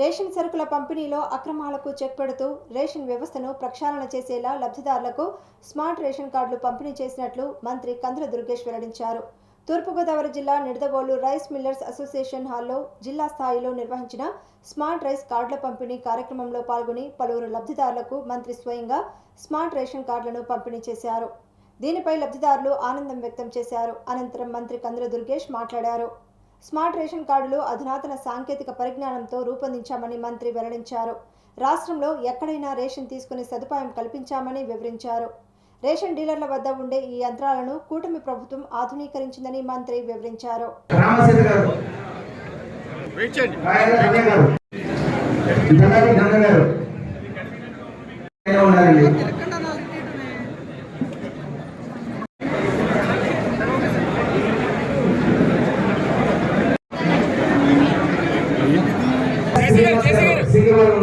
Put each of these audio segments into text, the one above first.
Ration సరుకుల పంపిణీలో అక్రమాలకు చెక్ పెడుతూ రేషన్ వ్యవస్థను ప్రక్షాళన చేసేలా లబ్ధిదారులకు స్మార్ట్ రేషన్ కార్డులు పంపిణీ చేసినట్లు మంత్రి కందుల దుర్గేష్ వెల్లడించారు. తూర్పుగోదావరి జిల్లా నిడదవోలు రైస్ మిల్లర్స్ అసోసియేషన్ హాల్లో జిల్లా స్థాయిలో నిర్వహించిన స్మార్ట్ రైస్ కార్డుల పంపిణీ కార్యక్రమంలో పాల్గొని పలువురు లబ్ధిదారులకు మంత్రి స్వయంగా స్మార్ట్ రేషన్ కార్డులను పంపిణీ చేశారు. దీనిపై లబ్ధిదారులు ఆనందం వ్యక్తం చేశారు. అనంతరం మంత్రి కందుల దుర్గేష్ మాట్లాడారు. స్మార్ట్ రేషన్ కార్డులు అధునాతన సాంకేతిక పరిజ్ఞానంతో రూపొందించామని మంత్రి వెల్లడించారు. రాష్ట్రంలో ఎక్కడైనా రేషన్ తీసుకునే సదుపాయం కల్పించామని వివరించారు. రేషన్ డీలర్ల వద్ద ఉండే ఈ యంత్రాలను కూటమి ప్రభుత్వం ఆధునీకరించిందని మంత్రి వివరించారు. గారు.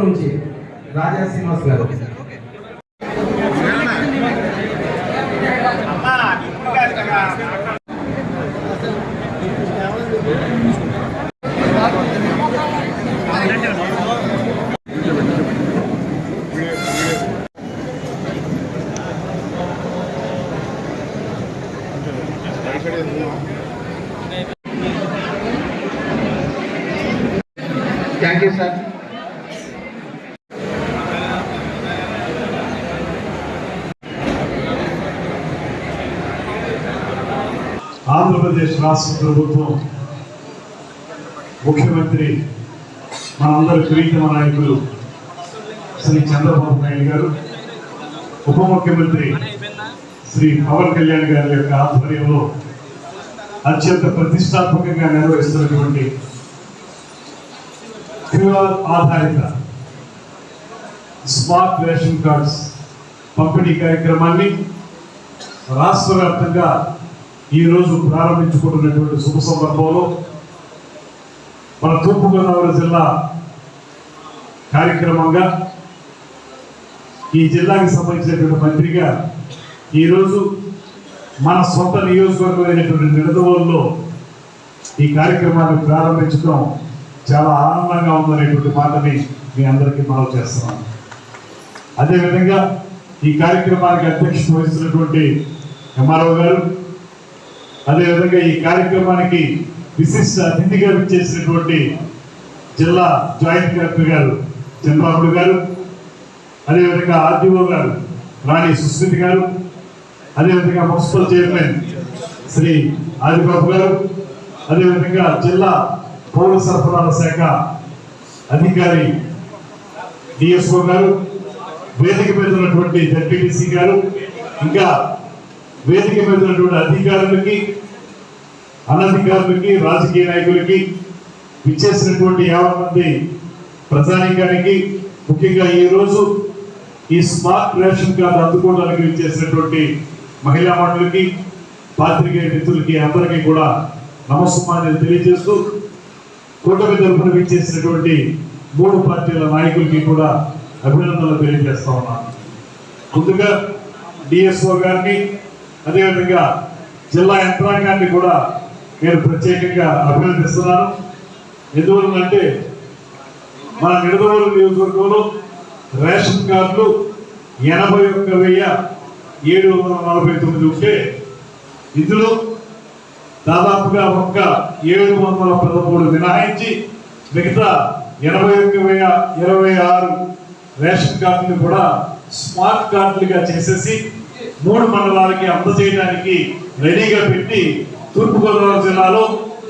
నుంచి రాజా శ్రీనివాస్ గారు. ఆంధ్రప్రదేశ్ రాష్ట్ర ప్రభుత్వం ముఖ్యమంత్రి మనందరి ప్రీతమ నాయకులు శ్రీ చంద్రబాబు నాయుడు గారు ఉప ముఖ్యమంత్రి శ్రీ పవన్ కళ్యాణ్ గారి యొక్క ఆధ్వర్యంలో అత్యంత ప్రతిష్టాత్మకంగా నిర్వహిస్తున్నటువంటి క్యూఆర్ ఆధారిత స్మార్ట్ రేషన్ కార్డ్స్ పంపిణీ కార్యక్రమాన్ని రాష్ట్ర వ్యాప్తంగా ఈ రోజు ప్రారంభించుకుంటున్నటువంటి శుభ సందర్భంలో మన తూర్పుగోదావరి జిల్లా కార్యక్రమంగా ఈ జిల్లాకి సంబంధించినటువంటి మంత్రిగా ఈరోజు మన సొంత నియోజకవర్గమైనటువంటి నిడదవోలులో ఈ కార్యక్రమాన్ని ప్రారంభించడం చాలా ఆనందంగా ఉందనేటువంటి మాటని మీ అందరికీ మనవి చేస్తున్నాను. అదేవిధంగా ఈ కార్యక్రమానికి అధ్యక్షత వహిస్తున్నటువంటి ఎంఆర్ఓ గారు అదేవిధంగా ఈ కార్యక్రమానికి విశిష్ట అతిథిగా చేసినటువంటి జిల్లా జాయింట్ కలెక్టర్ గారు చంద్రబాబు గారు అదేవిధంగా ఆర్డీఓ గారు రాణి సుస్మిత్ గారు అదేవిధంగా మున్సిపల్ చైర్మన్ శ్రీ ఆదిబాబు గారు అదేవిధంగా జిల్లా పౌర సరఫరాల శాఖ అధికారి డిఎస్ఓ గారు వేదిక మీద ఉన్నటువంటి జడ్పీటీసీ గారు ఇంకా వేదిక మీద ఉన్నటువంటి అధికారులకి అనధికారులకి రాజకీయ నాయకులకి ఇచ్చేసినటువంటి యాభై మంది ప్రజానీకానికి ముఖ్యంగా ఈ రోజు ఈ స్మార్ట్ రేషన్ కార్డు అందుకోవడానికి ఇచ్చేసినటువంటి మహిళా మండలికి పాత్రికేయ మిత్రులకి అందరికీ కూడా నమస్కారాన్ని తెలియజేస్తూ కూటమి తరఫున ఇచ్చేసినటువంటి మూడు పార్టీల నాయకులకి కూడా అభినందనలు తెలియజేస్తా ఉన్నాను ముందుగా డిఎస్ఓ గారిని అదేవిధంగా జిల్లా యంత్రాంగాన్ని కూడా నేను ప్రత్యేకంగా అభినందిస్తున్నాను. ఎందువల్లంటే మన నిడదవోలు నియోజకవర్గంలో రేషన్ కార్డులు ఎనభై ఒక్క వెయ్యి ఏడు వందల నలభై తొమ్మిది ఉంటే ఇందులో దాదాపుగా ఒక్క ఏడు వందల పదమూడు మినహాయించి మిగతా ఎనభై ఒక్క వెయ్యి ఇరవై ఆరు రేషన్ కార్డులు కూడా స్మార్ట్ కార్డులుగా చేసేసి మూడు మండలాలకి అందజేయడానికి రెడీగా పెట్టి తూర్పుగోదావరి జిల్లాలో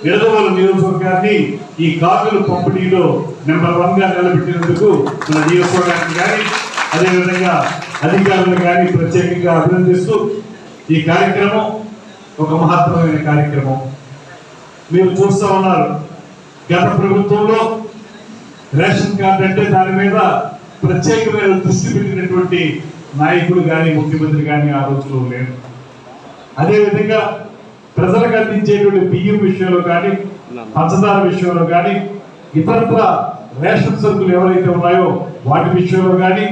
నిడదవోలు నియోజకవర్గాన్ని ఈ కార్డుల పంపిణీలో నెంబర్ వన్గా నిలబెట్టినందుకు మన నియోజకవర్గానికి కానీ అదేవిధంగా అధికారులు కానీ ప్రత్యేకంగా అభినందిస్తూ ఈ కార్యక్రమం ఒక మహత్తరమైన కార్యక్రమం. మీరు చూస్తూ ఉన్నారు గత ప్రభుత్వంలో రేషన్ కార్డు అంటే దాని మీద ప్రత్యేకమైన దృష్టి పెట్టినటువంటి నాయకుడు కానీ ముఖ్యమంత్రి కానీ ఆ రోజులో లేరు. అదేవిధంగా ప్రజలకు అందించేటువంటి బియ్యం విషయంలో కానీ పంచదార విషయంలో కానీ ఇతరత్ర రేషన్ సరుకులు ఎవరైతే ఉన్నాయో వాటి విషయంలో కానీ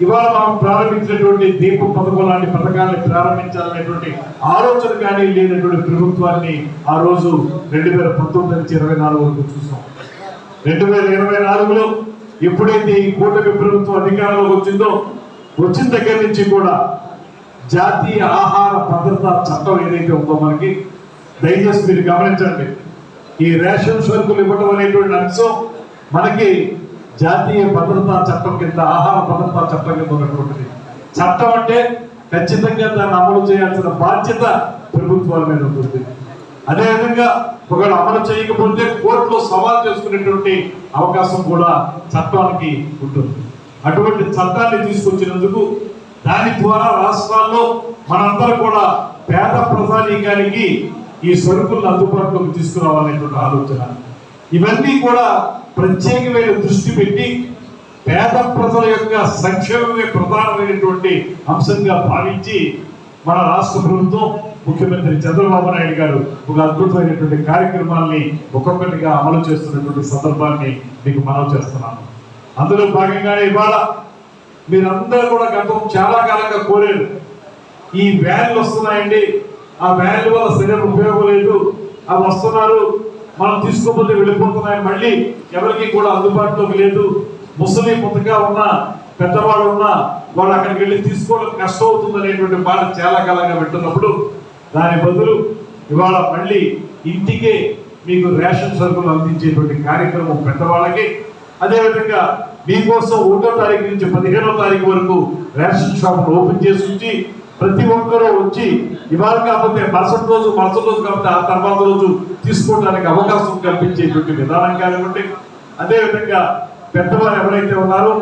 ఇవాళ మనం ప్రారంభించినటువంటి దీప పథకం లాంటి పథకాన్ని ప్రారంభించాలనేటువంటి ఆలోచన కానీ లేనటువంటి ప్రభుత్వాన్ని ఆ రోజు రెండు వేల పంతొమ్మిది నుంచి ఇరవై నాలుగు వరకు చూసాం. రెండు వేల ఇరవై నాలుగులో ఎప్పుడైతే ఈ కూటమి ప్రభుత్వం అధికారంలోకి వచ్చిందో వచ్చిన దగ్గర నుంచి కూడా జాతీయ ఆహార భద్రత చట్టం ఏదైతే ఉందో మనకి దయచేసి మీరు గమనించండి. ఈ రేషన్ సరుకులు ఇవ్వడం అనేటువంటి అంశం మనకి జాతీయ భద్రతా చట్టం కింద ఆహార భద్రతా చట్టం కింద ఉన్నటువంటిది. చట్టం అంటే ఖచ్చితంగా దాన్ని అమలు చేయాల్సిన బాధ్యత ప్రభుత్వాల మీద ఉంటుంది. అదేవిధంగా ఒకవేళ అమలు చేయకపోతే కోర్టులో సవాల్ చేసుకునేటువంటి అవకాశం కూడా చట్టానికి ఉంటుంది. అటువంటి చట్టాన్ని తీసుకొచ్చినందుకు దాని ద్వారా రాష్ట్రాల్లో మనందరం కూడా పేద ప్రధానికానికి ఈ సరుకులను అందుబాటులోకి తీసుకురావాలనేటువంటి ఆలోచన. ఇవన్నీ కూడా ప్రత్యేకమైన దృష్టి పెట్టి పేద ప్రజల యొక్క సంక్షేమమే ప్రధానమైనటువంటి అంశంగా భావించి మన రాష్ట్ర ప్రభుత్వం ముఖ్యమంత్రి చంద్రబాబు నాయుడు గారు ఒక అద్భుతమైనటువంటి కార్యక్రమాల్ని ఒక్కొక్కటిగా అమలు చేస్తున్నటువంటి సందర్భాన్ని మీకు మనవి చేస్తున్నాను. అందులో భాగంగానే ఇవాళ మీరందరూ కూడా గతం చాలా కాలంగా కోరారు. ఈ వ్యాన్లు వస్తున్నాయండి. ఆ వ్యాన్ల వల్ల శరీరం ఉపయోగం లేదు. అవి వస్తున్నారు. మనం తీసుకోకపోతే వెళ్ళిపోతున్నాయి. మళ్ళీ ఎవరికి కూడా అందుబాటులోకి లేదు. ముసలి ముతగా ఉన్న పెద్దవాడు ఉన్న వాళ్ళు అక్కడికి వెళ్ళి తీసుకోవడం కష్టం అవుతుంది అనేటువంటి మాట చాలా కాలంగా వింటున్నప్పుడు దాని బదులు ఇవాళ మళ్ళీ ఇంటికే మీకు రేషన్ సరుకులు అందించేటువంటి కార్యక్రమం పెద్దవాళ్ళకి. అదేవిధంగా మీకోసం ఒకటో తారీఖు నుంచి పదిహేనో తారీఖు వరకు రేషన్ షాపులు ఓపెన్ చేసి ఉంచి ప్రతి ఒక్కరూ వచ్చి ఇవాళ కాకపోతే మరుసటి రోజు మరుసటి రోజు కాకపోతే ఆ తర్వాత రోజు తీసుకోవడానికి అవకాశం కల్పించేటువంటి విధానం కానివ్వండి. అదేవిధంగా పెద్దవారు ఎవరైతే ఉన్నారో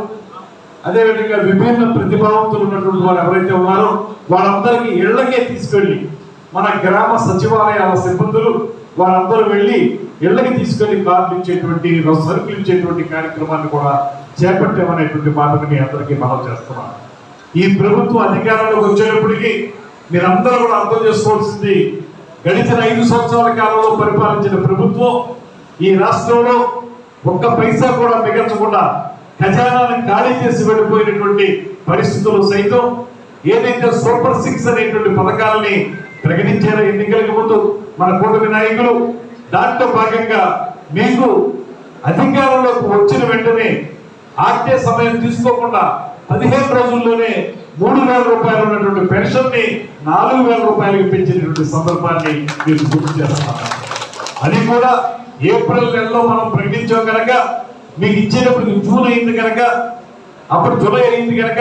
అదేవిధంగా విభిన్న ప్రతిభావంతులు ఉన్నటువంటి వారు ఎవరైతే ఉన్నారో వాళ్ళందరికీ ఇళ్ళకే తీసుకెళ్ళి మన గ్రామ సచివాలయాల సిబ్బందులు వారందరూ వెళ్ళి ఇళ్ళకి తీసుకెళ్ళి కార్లు ఇచ్చేటువంటి సరుకులు ఇచ్చేటువంటి కార్యక్రమాన్ని కూడా చేపట్టామనేటువంటి మాటను మీ అందరికీ మనం చేస్తున్నాం. ఈ ప్రభుత్వం అధికారంలోకి వచ్చేటప్పటికీ మీరందరూ కూడా అర్థం చేసుకోవాల్సింది గడిచిన ఐదు సంవత్సరాల కాలంలో పరిపాలించిన ప్రభుత్వం ఈ రాష్ట్రంలో ఒక్క పైసా కూడా మిగల్చకుండా ఖజానాన్ని ఖాళీ చేసి వెళ్ళిపోయినటువంటి పరిస్థితులు సైతం ఏదైతే సూపర్ సిక్స్ అనేటువంటి పథకాలని ప్రకటించారు ఎన్నికలకు ముందు మన కూటమి నాయకులు. దాంట్లో భాగంగా మీకు అధికారంలోకి వచ్చిన వెంటనే ఆజ్ఞ సమయం తీసుకోకుండా పదిహేను రోజుల్లోనే మూడు వేల రూపాయలు ఉన్నటువంటి పెన్షన్ని నాలుగు వేల రూపాయలకు పెంచినటువంటి సందర్భాన్ని మీరు గుర్తు చేస్తున్నారు అది కూడా ఏప్రిల్ నెలలో మనం ప్రకటించాం కనుక మీకు ఇచ్చేటప్పుడు జూన్ అయింది కనుక అప్పుడు జూలై అయింది కనుక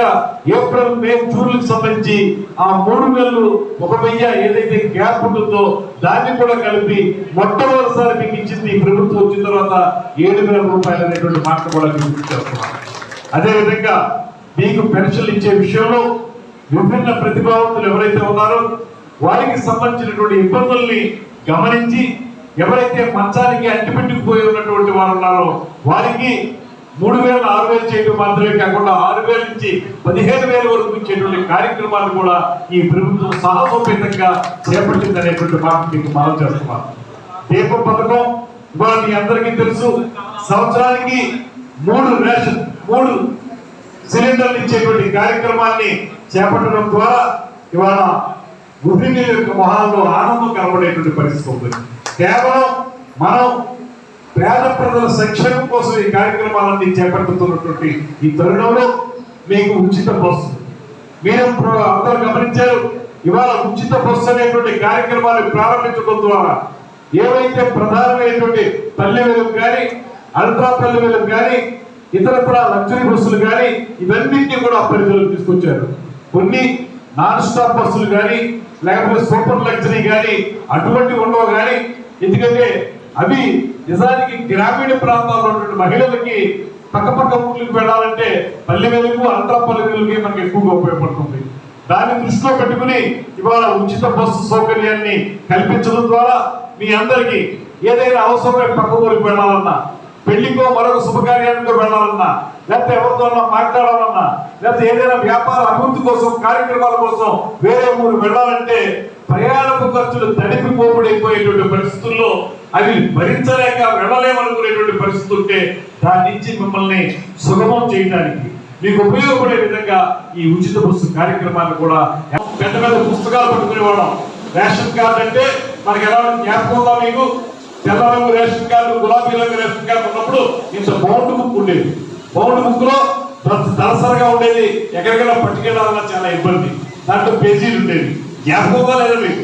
ఏప్రిల్ మే జూన్లకు సంబంధించి ఆ మూడు నెలలు ఒక వెయ్యి ఏదైతే గ్యాప్ ఉంటుందో దాన్ని కూడా కలిపి మొట్టమొదటిసారి మీకు ఇచ్చింది ఈ ప్రభుత్వం వచ్చిన తర్వాత ఏడు వేల రూపాయలు అనేటువంటి మాట కూడా మీకు గుర్తు చేస్తున్నాను అదేవిధంగా మీకు పెన్షన్లు ఇచ్చే విషయంలో విభిన్న ప్రతిభావంతులు ఎవరైతే ఉన్నారో వారికి సంబంధించినటువంటి ఇబ్బందుల్ని గమనించి ఎవరైతే మంచానికి అంటిపెట్టుకుపోయి ఉన్నటువంటి వారు ఉన్నారో వారికి మూడు వేల ఆరు వేలు చేయడం మాత్రమే కాకుండా ఆరు వేల నుంచి పదిహేను వేల వరకు ఇచ్చేటువంటి కార్యక్రమాలు కూడా ఈ ప్రభుత్వం సాహసోపేతంగా చేపట్టింది అనేటువంటి మాట మీకు మనం చేస్తున్నాం. దీపం పథకం ఇవాళ మీ అందరికీ తెలుసు సంవత్సరానికి మూడు రేషన్ మూడు సిలిండర్లు ఇచ్చేటువంటి కార్యక్రమాన్ని చేపట్టడం ద్వారా ఇవాళ గృహిణుల యొక్క మొహాల్లో ఆనందం కనబడేటువంటి పరిస్థితి ఉంది. కేవలం మనం పేద ప్రజల సంక్షేమం కోసం ఈ కార్యక్రమాలన్నీ చేపడుతున్నటువంటి ఈ తరుణంలో మీకు ఉచిత బస్సు. మీరు అందరూ గమనించారు ఇవాళ ఉచిత బస్సు అనేటువంటి కార్యక్రమాన్ని ప్రారంభించడం ద్వారా ఏవైతే ప్రధానమైనటువంటి పల్లె కానీ అల్ట్రా పల్లె కానీ ఇతరత్ర లగ్జరీ బస్సులు కానీ ఇవన్నింటినీ కూడా పరిధిలోకి తీసుకొచ్చారు. కొన్ని నాన్ స్టాప్ బస్సులు కానీ లేకపోతే సూపర్ లగ్జరీ కానీ అటువంటి ఉండవు కానీ ఎందుకంటే అవి నిజానికి గ్రామీణ ప్రాంతాల్లో ఉన్నటువంటి మహిళలకి పక్కపక్క ఊళ్ళకి వెళ్ళాలంటే పల్లె వెలుగు అల్ట్రా పల్లె మనకి ఎక్కువగా ఉపయోగపడుతుంది. దాన్ని దృష్టిలో పెట్టుకుని ఇవాళ ఉచిత బస్సు సౌకర్యాన్ని కల్పించడం ద్వారా మీ అందరికీ ఏదైనా అవసరమై పక్క ఊరికి వెళ్ళాలన్నా పెళ్ళికో మరొక శుభకార్యానికో వెళ్ళాలన్నా లేకపోతే ఎవరితో మాట్లాడాలన్నా లేకపోతే ఏదైనా వ్యాపార అభివృద్ధి కోసం కార్యక్రమాల కోసం వేరే ఊరు వెళ్ళాలంటే ప్రయాణపు ఖర్చులు తడిపిపోబడిపోయేటువంటి పరిస్థితుల్లో అవి భరించలేక వెళ్ళలేమనుకునేటువంటి పరిస్థితి ఉంటే దాని నుంచి మిమ్మల్ని సుగమం చేయడానికి మీకు ఉపయోగపడే విధంగా ఈ ఉచిత పుస్తక కార్యక్రమాన్ని కూడా పెద్ద పెద్ద పుస్తకాలు పట్టుకునేవాళ్ళం. రేషన్ కార్డు అంటే మనకి ఎలా జ్ఞాపకం ఉందా మీకు? తెల్ల రంగు రేషన్ కార్డు గులాబీ రంగు రేషన్ కార్డు ఉన్నప్పుడు ఇంత బౌండ్ బుక్ ఉండేది. బౌండ్ బుక్లో తలసరిగా ఉండేది. ఎక్కడికైనా పట్టుకెళ్ళాలన్నా చాలా ఇబ్బంది. దాంట్లో పేజీలు ఉండేది జ్ఞాపకం లేదా మీకు?